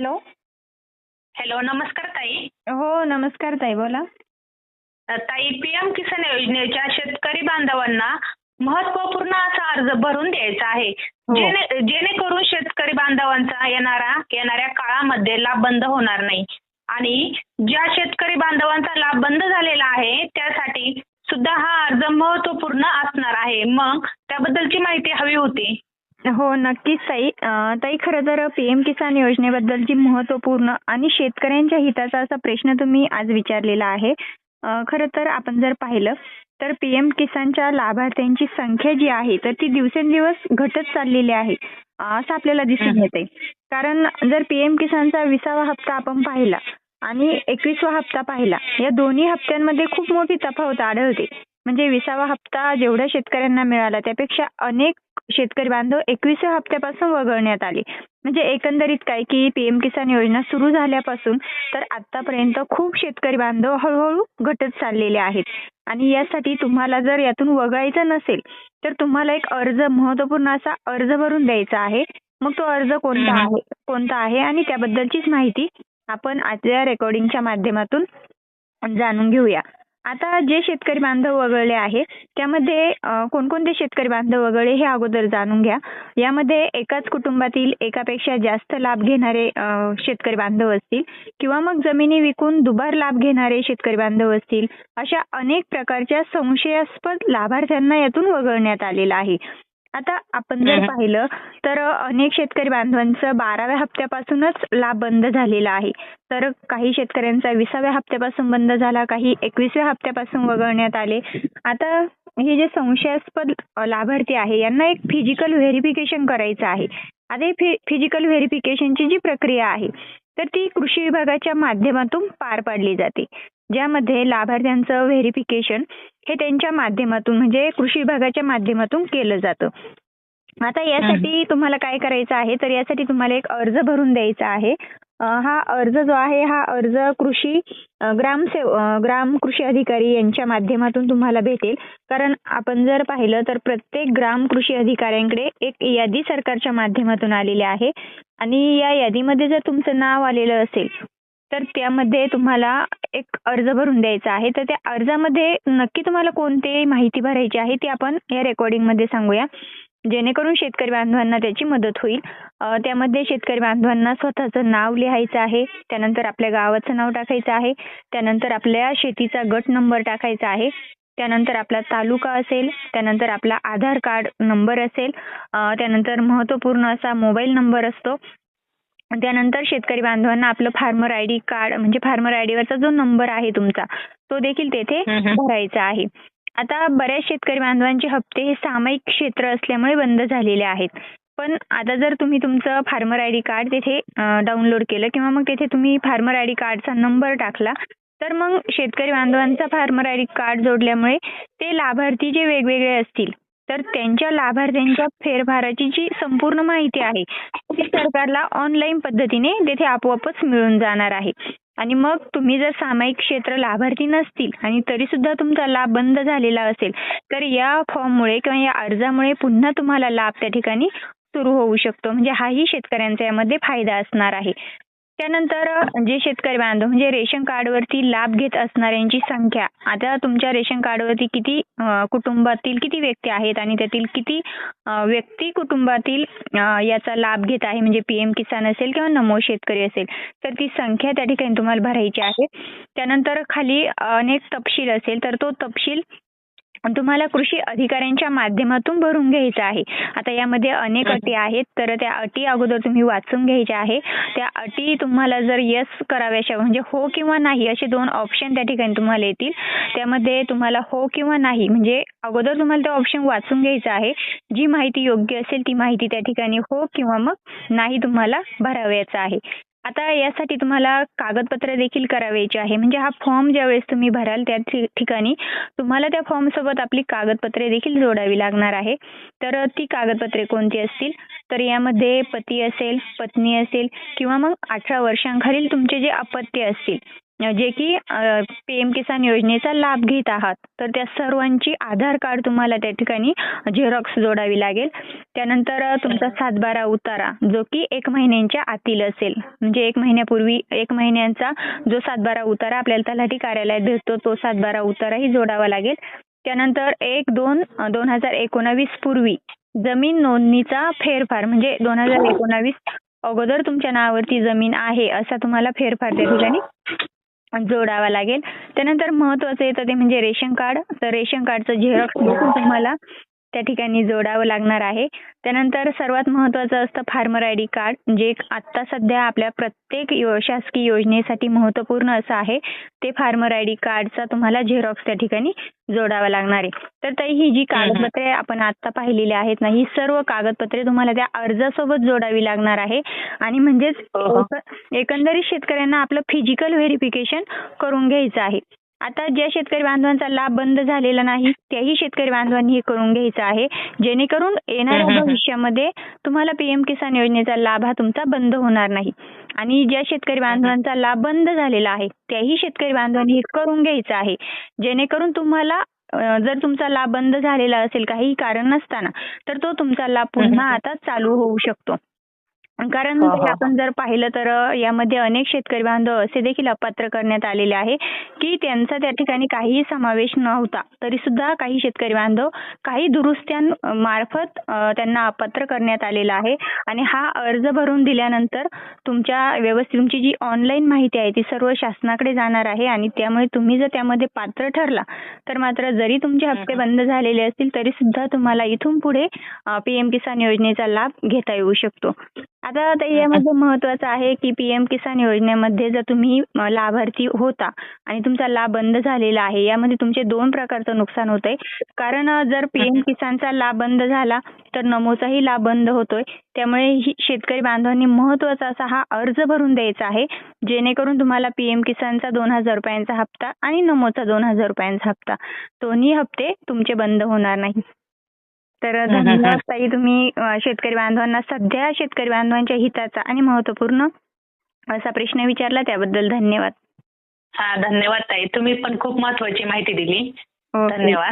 Hello. Hello नमस्कार ताई. हो नमस्कार ताई बोला. ताई पीएम किसान योजनेच्या शेतकरी बांधवांना महत्त्वपूर्ण असा अर्ज भरून द्यायचा आहे. हो. जेणे जेणेकरून शेतकरी बांधवांचा येणारा येणाऱ्या काळामध्ये लाभ बंद होणार नाही. आणि ज्या शेतकरी बांधवांचा लाभ बंद झालेला आहे त्यासाठी सुद्धा हा अर्ज महत्त्वपूर्ण असणार आहे. मग त्याबद्दलची माहिती हवी होती. हो नक्कीच ताई. ताई खरं तर पी एम किसान योजनेबद्दलची महत्त्वपूर्ण आणि शेतकऱ्यांच्या हिताचा असा प्रश्न तुम्ही आज विचारलेला आहे. खरं तर आपण जर पाहिलं तर पी एम किसानच्या लाभार्थ्यांची संख्या जी आहे तर ती दिवसेंदिवस घटत चाललेली आहे असं आपल्याला दिसून. येते कारण जर पी एम किसानचा विसावा हप्ता आपण पाहिला आणि एकवीसवा हप्ता पाहिला या दोन्ही हप्त्यांमध्ये खूप मोठी तफावत आढळते. म्हणजे विसावा हप्ता जेवढ्या शेतकऱ्यांना मिळाला त्यापेक्षा अनेक शेतकरी बांधव एकविसव्या हप्त्यापासून वगळण्यात आले. म्हणजे एकंदरीत काय की पीएम किसान योजना सुरू झाल्यापासून तर आतापर्यंत खूप शेतकरी बांधव हळूहळू घटत चाललेले आहेत. आणि यासाठी तुम्हाला जर यातून वगळायचं नसेल तर तुम्हाला एक अर्ज महत्त्वपूर्ण असा अर्ज भरून द्यायचा आहे. मग तो अर्ज कोणता. आहे कोणता आहे आणि त्याबद्दलचीच माहिती आपण आजच्या रेकॉर्डिंगच्या माध्यमातून जाणून घेऊया. आता जे शेतकरी बांधव वगळले आहे त्यामध्ये कोणकोणते शेतकरी बांधव वगळले हे अगोदर जाणून घ्या. यामध्ये एकाच कुटुंबातील एकापेक्षा जास्त लाभ घेणारे शेतकरी बांधव असतील किंवा मग जमिनी विकून दुबार लाभ घेणारे शेतकरी बांधव असतील अशा अनेक प्रकारच्या संशयास्पद लाभार्थ्यांना यातून वगळण्यात आलेलं आहे. आता आपण जर. पाहिलं तर अनेक शेतकरी बांधवांचं बाराव्या हप्त्यापासूनच लाभ बंद झालेला आहे. तर काही शेतकऱ्यांचा विसाव्या हप्त्यापासून बंद झाला काही एकविसव्या हप्त्यापासून वगळण्यात आले. आता हे जे संशयास्पद लाभार्थी आहे यांना एक फिजिकल व्हेरिफिकेशन करायचं आहे. आता ही फिजिकल व्हेरिफिकेशनची जी प्रक्रिया आहे तर ती कृषी विभागाच्या माध्यमातून पार पाडली जाते. ज्यामध्ये लाभार्थ्यांचं व्हेरिफिकेशन हे त्यांच्या माध्यमातून म्हणजे कृषी विभागाच्या माध्यमातून केलं जातं. आता यासाठी तुम्हाला काय करायचं आहे? तर यासाठी तुम्हाला एक अर्ज भरून द्यायचा आहे. हा अर्ज जो आहे हा अर्ज कृषी अं, ग्रामसेव अं, ग्राम कृषी अधिकारी यांच्या माध्यमातून तुम्हाला भेटेल. कारण आपण जर पाहिलं तर प्रत्येक ग्राम कृषी अधिकाऱ्यांकडे एक यादी सरकारच्या माध्यमातून आलेली आहे. आणि या यादीमध्ये जर तुमचं नाव आलेलं असेल तर त्यामध्ये तुम्हाला एक अर्ज भरून द्यायचा आहे. तर त्या अर्जामध्ये नक्की तुम्हाला कोणती माहिती भरायची आहे ती आपण या रेकॉर्डिंगमध्ये सांगूया. जेणेकरून शेतकरी बांधवांना त्याची मदत होईल. त्यामध्ये शेतकरी बांधवांना स्वतःचं नाव लिहायचं आहे. त्यानंतर आपल्या गावाचं नाव टाकायचं आहे. त्यानंतर आपल्या शेतीचा गट नंबर टाकायचा आहे. त्यानंतर आपला तालुका असेल त्यानंतर आपला आधार कार्ड नंबर असेल त्यानंतर महत्त्वपूर्ण असा मोबाईल नंबर असतो. त्यानंतर शेतकरी बांधवांना आपलं फार्मर आय डी कार्ड म्हणजे फार्मर आय वरचा जो नंबर आहे तुमचा तो देखील तेथे. भरायचा आहे आता बऱ्याच शेतकरी बांधवांचे हप्ते हे सामायिक क्षेत्र असल्यामुळे बंद झालेले आहेत पण आता जर तुम्ही तुमचं फार्मर आय डी कार्ड तिथे डाउनलोड केलं किंवा मग तिथे तुम्ही फार्मर आय डी कार्डचा नंबर टाकला तर मग शेतकरी बांधवांचा फार्मर आय डी कार्ड जोडल्यामुळे ते लाभार्थी जे वेगवेगळे असतील तर त्यांच्या लाभार्थ्यांच्या फेरफाराची जी संपूर्ण माहिती आहे ती सरकारला ऑनलाईन पद्धतीने तेथे आपोआपच मिळून जाणार आहे. आणि मग तुम्ही जर सामायिक क्षेत्र लाभार्थी नसतील आणि तरी सुद्धा तुमचा लाभ बंद झालेला असेल तर या फॉर्ममुळे किंवा या अर्जामुळे पुन्हा तुम्हाला लाभ त्या ठिकाणी सुरू होऊ शकतो. म्हणजे हाही शेतकऱ्यांचा यामध्ये फायदा असणार आहे. त्यानंतर जे शेतकरी बांधव म्हणजे रेशन कार्डवरती लाभ घेत असणाऱ्यांची संख्या. आता तुमच्या रेशन कार्डवरती किती कुटुंबातील किती व्यक्ती आहेत आणि त्यातील किती व्यक्ती कुटुंबातील याचा लाभ घेत आहे? म्हणजे पीएम किसान असेल किंवा नमो शेतकरी असेल तर ती संख्या त्या ठिकाणी तुम्हाला भरायची आहे. त्यानंतर खाली अनेक तपशील असेल तर तो तपशील तुम्हाला कृषी अधिकाऱ्यांच्या माध्यमातून भरून घ्यायचा आहे. आता यामध्ये अनेक. अटी आहेत. तर त्या अटी अगोदर तुम्ही वाचून घ्यायच्या आहे. त्या अटी तुम्हाला जर यस कराव्याशा म्हणजे हो किंवा नाही असे दोन ऑप्शन त्या ठिकाणी तुम्हाला येतील. त्यामध्ये तुम्हाला हो किंवा नाही म्हणजे अगोदर तुम्हाला ते ऑप्शन वाचून घ्यायचं आहे. जी माहिती योग्य असेल ती माहिती त्या ठिकाणी हो किंवा मग नाही तुम्हाला भरावयाचं आहे. आता यासाठी तुम्हाला कागदपत्र देखील करावायचे आहे. म्हणजे हा फॉर्म ज्यावेळेस तुम्ही भराल त्या ठिकाणी तुम्हाला त्या फॉर्म सोबत आपली कागदपत्रे देखील जोडावी लागणार आहे. तर ती कागदपत्रे कोणती असतील? तर यामध्ये पती असेल पत्नी असेल किंवा मग अठरा वर्षांखालील तुमचे जे अपत्य असतील जे की पीएम किसान योजनेचा लाभ घेत आहात. तर त्या सर्वांची आधार कार्ड तुम्हाला त्या ठिकाणी झेरॉक्स जोडावी लागेल. त्यानंतर तुमचा सातबारा उतारा जो की एक महिन्यांच्या आतील असेल. म्हणजे एक महिन्यापूर्वी एक महिन्यांचा जो सातबारा उतारा आपल्याला तलाठी कार्यालयात भेटतो तो सातबारा उताराही जोडावा लागेल. त्यानंतर एक दोन दोन हजार एकोणावीस पूर्वी जमीन नोंदणीचा फेरफार म्हणजे दोन हजार एकोणावीस अगोदर तुमच्या नावावरती जमीन आहे असा तुम्हाला फेरफार त्या ठिकाणी जोडावा लागेल. त्यानंतर महत्वाचं येतं ते म्हणजे रेशन कार्ड. तर रेशन कार्डचं झेरॉक्स तुम्हाला. त्या ठिकाणी जोडावं लागणार आहे. त्यानंतर सर्वात महत्वाचं असतं फार्मर आय डी कार्ड जे आत्ता सध्या आपल्या प्रत्येक यो शासकीय योजनेसाठी महत्त्वपूर्ण असं आहे. ते फार्मर आय डी कार्डचा तुम्हाला झेरॉक्स त्या ठिकाणी जोडावा लागणार आहे. तर ताई ही जी कागदपत्रे आपण आता पाहिलेली आहेत ना ही सर्व कागदपत्रे तुम्हाला त्या अर्जासोबत जोडावी लागणार आहे. आणि म्हणजेच हो. एक- एकंदरीत शेतकऱ्यांना आपलं फिजिकल व्हेरिफिकेशन करून घ्यायचं आहे. आता ज्या शेतकरी बांधवांचा लाभ बंद झालेला नाही त्याही शेतकरी बांधवांनी हे करून घ्यायचं आहे. जेणेकरून येणाऱ्या. भविष्यामध्ये तुम्हाला पीएम किसान योजनेचा लाभ हा तुमचा बंद होणार नाही. आणि ज्या शेतकरी बांधवांचा लाभ बंद झालेला आहे त्याही शेतकरी बांधवांनी हे करून घ्यायचं आहे. जेणेकरून तुम्हाला जर तुमचा लाभ बंद झालेला असेल काही कारण नसताना तर तो तुमचा लाभ पुन्हा आता चालू होऊ शकतो. कारण हो, हो. आपण जर पाहिलं तर यामध्ये अनेक शेतकरी बांधव असे देखील अपात्र करण्यात आलेले आहे. की त्यांचा त्या ठिकाणी काहीही समावेश नव्हता. तरी सुद्धा काही शेतकरी बांधव काही दुरुस्त्यां मार्फत अ, त्यांना अपात्र करण्यात आलेला आहे. आणि हा अर्ज भरून दिल्यानंतर तुमच्या व्यवस्थित तुमची जी ऑनलाईन माहिती आहे ती सर्व शासनाकडे जाणार आहे आणि त्यामुळे तुम्ही जर त्यामध्ये पात्र ठरला तर मात्र जरी तुमचे हप्ते बंद झालेले असतील तरी सुद्धा तुम्हाला इथून पुढे पीएम किसान योजनेचा लाभ घेता येऊ शकतो. आता आता यामध्ये महत्वाचं आहे की पीएम किसान योजनेमध्ये जर तुम्ही लाभार्थी होता आणि तुमचा लाभ बंद झालेला आहे यामध्ये तुमचे दोन प्रकारचं नुकसान होतंय. कारण जर पीएम किसानचा लाभ बंद झाला तर नमोचाही लाभ बंद होतोय. त्यामुळे ही शेतकरी बांधवांनी महत्त्वाचा असा हा अर्ज भरून द्यायचा आहे जेणेकरून तुम्हाला पीएम किसानचा दोन हजार रुपयांचा हप्ता आणि नमोचा दोन हजार रुपयांचा हप्ता. दोन्ही हप्ते तुमचे बंद होणार नाही. तर. धन्यवाद ताई तुम्ही शेतकरी बांधवांना सध्या शेतकरी बांधवांच्या हिताचा आणि महत्त्वपूर्ण असा प्रश्न विचारला त्याबद्दल धन्यवाद हा धन्यवाद ताई तुम्ही पण खूप महत्वाची माहिती दिली. धन्यवाद